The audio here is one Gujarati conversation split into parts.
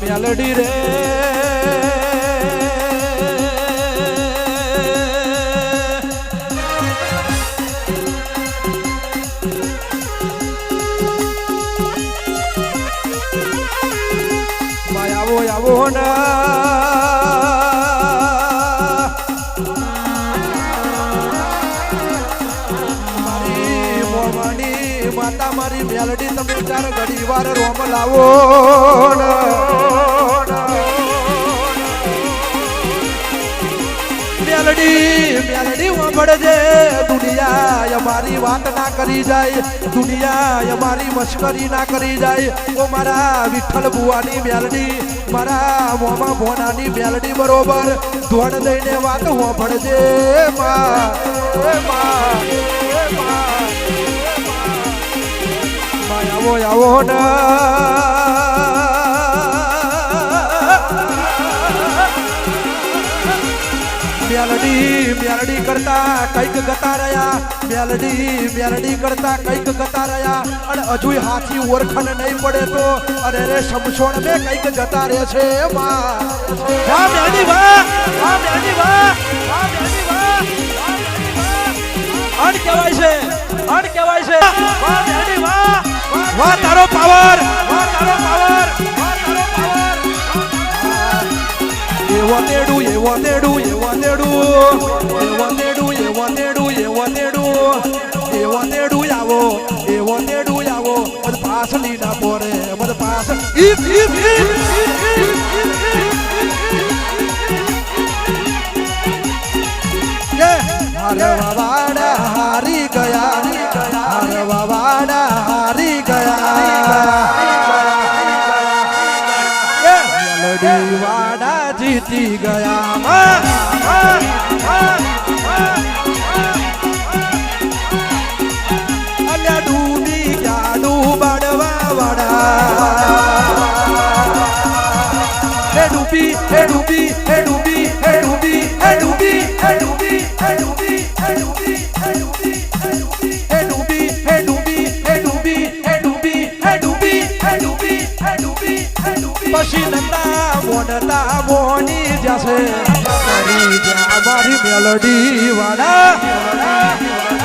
મેલડી રે. આવો આવો ને. મેલડી તમે ચાર ઘડી વાર રોમ લાવો. મેલડી મેલડી વાંભળજે વાત ના કરી જાય. દુનિયા અમારી મશ્કરી કરી જાય. ઓ મારા વિઠ્ઠલ મેલડી મારા મોમાં ભોનાની મેલડી બરોબર. ધોણ દઈને વાત એ માં. આવો આવો ને. મેલડી મેલડી કરતા કંઈક ગતા રહ્યા. મેલડી મેલડી કરતા કંઈક ગતા રહ્યા. અને હજુ હાથી ઓરખણ નહીં પડે તો, અરે રે શમશોણ બે કંઈક જતા રહે છે. માં વાહ વાહ. વાહ. વાહ તારો પાવર વાહ તારો પાવર એવો તેડું એવો તેડું એવો તેડું એવો તેડું એવો તેડું એવો તેડું એવો તેડું આવો એવો તેડું આવો બધ પાસ લીડા પોરે બધ પાસ મેલડી વાડા જીતી ગયા હે ડૂબી હે ડૂબી હે ડૂબી હે ડૂબી હે ડૂબી હે ડૂબી. મારી મેલડી વાળા.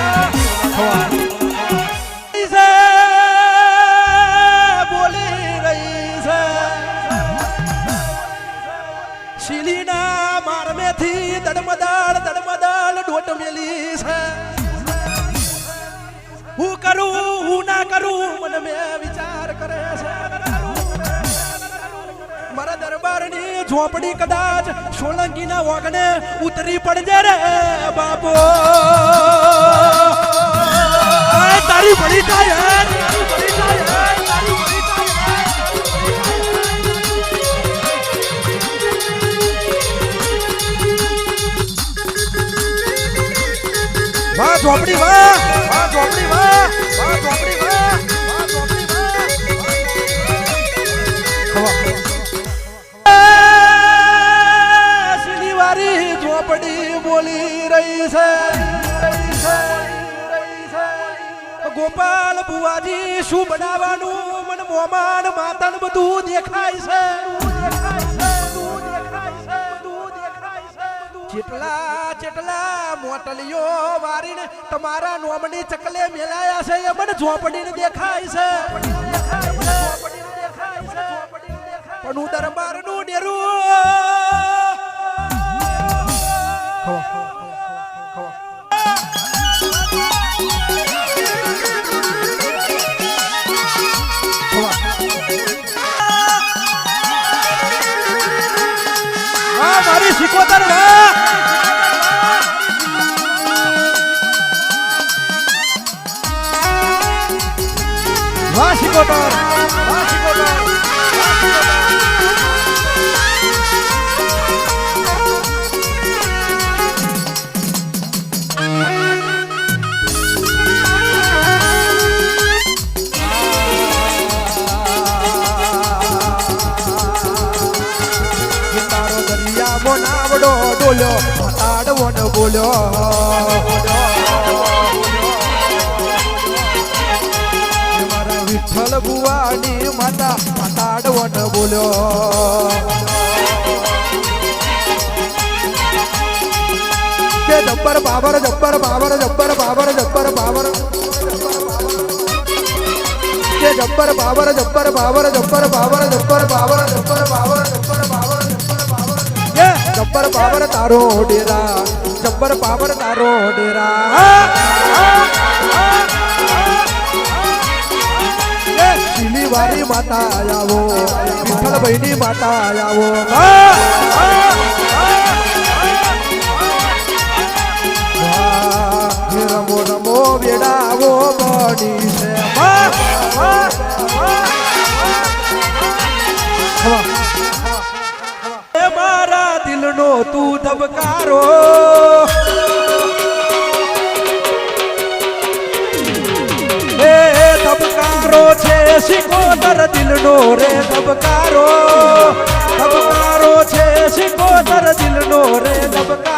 ઝોપડી કદાચ સોલંકીના વગને ઉતરી પડજે રે બાપો. તારી ભળી થાય ઝોપડી વાહ. ગોપાલ શું બનાવવાનું? મન મોમાન માતન બધું દેખાય છે. જેટલા જેટલા મોટલીઓ વારીને તમારા નોમની ચકલે મેલાયા છે, એ મને ઝોપડીને દેખાય છે. પણ હું દરબારનું ડેરું શીખોતર વા વાહ શીખોતર વાહ શીખોતર મોનાવડો ડોલ્યો તાડવો ન બોલ્યો મારા વિઠ્ઠલ મારી માતા માતાડવો આડવન બોલ્યો જબ્બર બાબર જબ્બર બાબર જબ્બર બાબર જબ્બર બાબર જબ્બર બાબર જબ્બર બાબર જબ્બર બાબર જબ્બર બાબર જબ્બર બાબર જબ્બર બાબર. જબ્બર પાવર તારો ડેરા જબ્બર પાવર તારો ડેરા શીલીવારી માતા આવો વિઠ્ઠલભાઈની માતા આવો રમો રમો વેડાવો બની છે. એ દિલનો તું ધબકારો. એ ધબકારો છે, શિકોતર દિલનો રે ધબકારો. ધબકારો છે, શિકોતર દિલનો રે ધબકારો.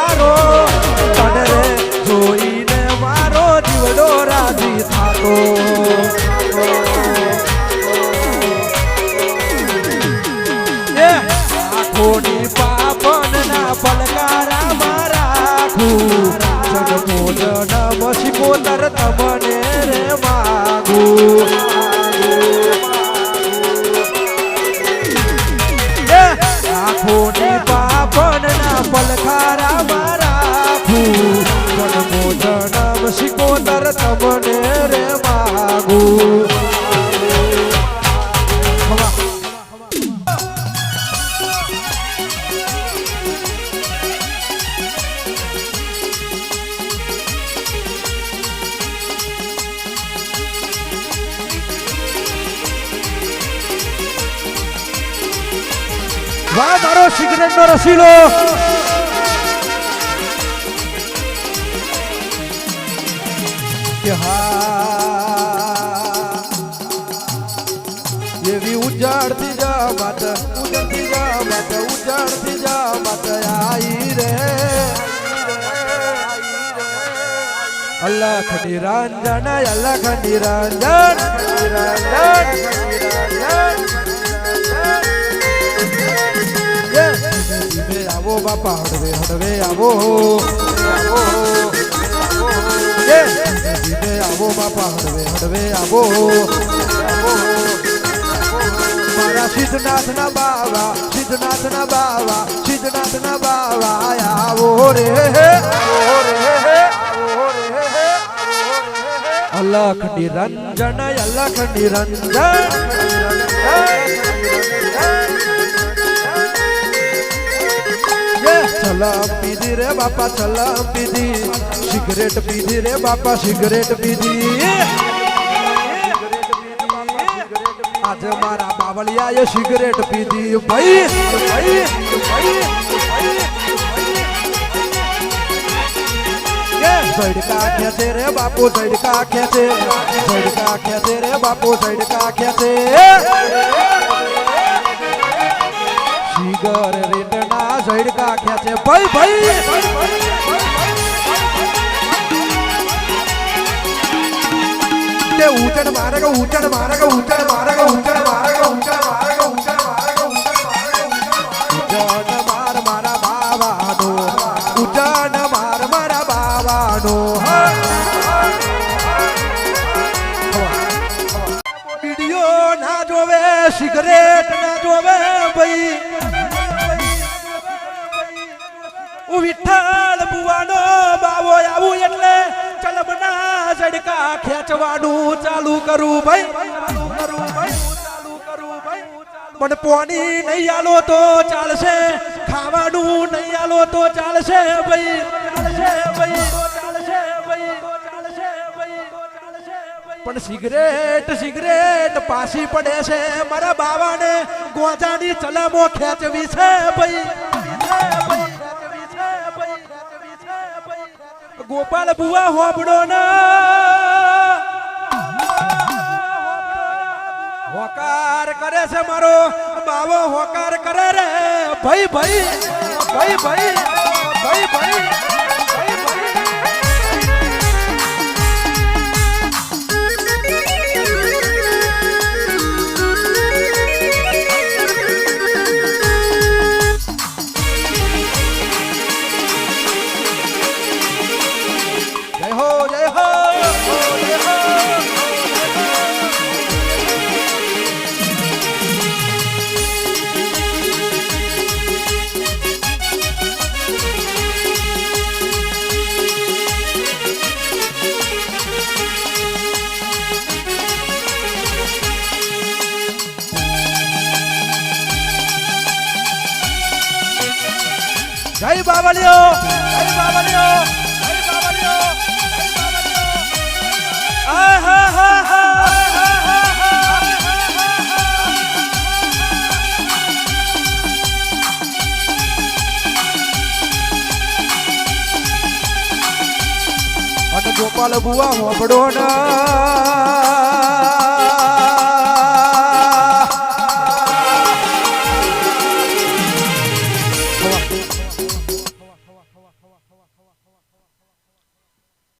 you. વાહ, મારો સિગરેટ નો રસીલો એવી ઉજાડતી જા માત ઉજાડતી જા માત ઉજાડતી જા માત આઈ રે. અલ્લાહ ખની રંજન અલ્લાહ ખની રંજન ધીમે આવો બાપા હડવે હડવે આવો ધીમે આવો બાપા હડવે હડવે આવો મારા સિદ્ધનાથ ના બાવા સિદ્ધનાથ ના બાવા સિદ્ધનાથ ના બાવા આવો રે આવો રે અલખ નિરંજન અલખ નિરંજન. ચલમ પીધી રે બાપા ચલમ પીધી. સિગરેટ પીધી રે બાપા, સિગરેટ પીધી. આજે મારા બાવળિયાએ સિગરેટ પીધી. ભાઈ ભાઈ ઝડકા ખેતે રે બાપુ, ઝડકા ખેતે ઝડકા ખેતે રે બાપુ, ઝડકા ખેતે શિગર રેટના ઝડકા ખેતે ભાઈ ભાઈ! તે ઉચડ મારે કે ઉચડ મારે કે ઉચડ મારે કે ઉચડ મારે કે ઉચડ મારે કે ઉચડ મારે કે ઉચડ માર ના જોવે, સિગરેટ ના જોવે, ભાઈ. વિઠ્ઠલ બુવાનો બાવો આવું એટલે ચલબના ઝડકા ખેંચવાનું ચાલુ કરું ભાઈ. પણ પોણી નહીં આલો તો ચાલશે, ખાવાનું નહીં આલો તો ચાલશે ભાઈ. ચાલશે ભાઈ ભાઈ ચાલશે ભાઈ પણ સિગરેટ સિગરેટ પાસી પડે છે મારા બાવાને, ગોજાની ચલમો ખેંચવી છે ભાઈ. ગોપાલ બુવા હોબડો ના હોકાર કરે છે મારો બાવો, હોકાર કરે રે. ભાઈ ભાઈ ભાઈ ભાઈ ભાઈ ભાઈ. જય બાવળીઓ જય બાવળીઓ ગોપાલ ભુવા હોબડો ના.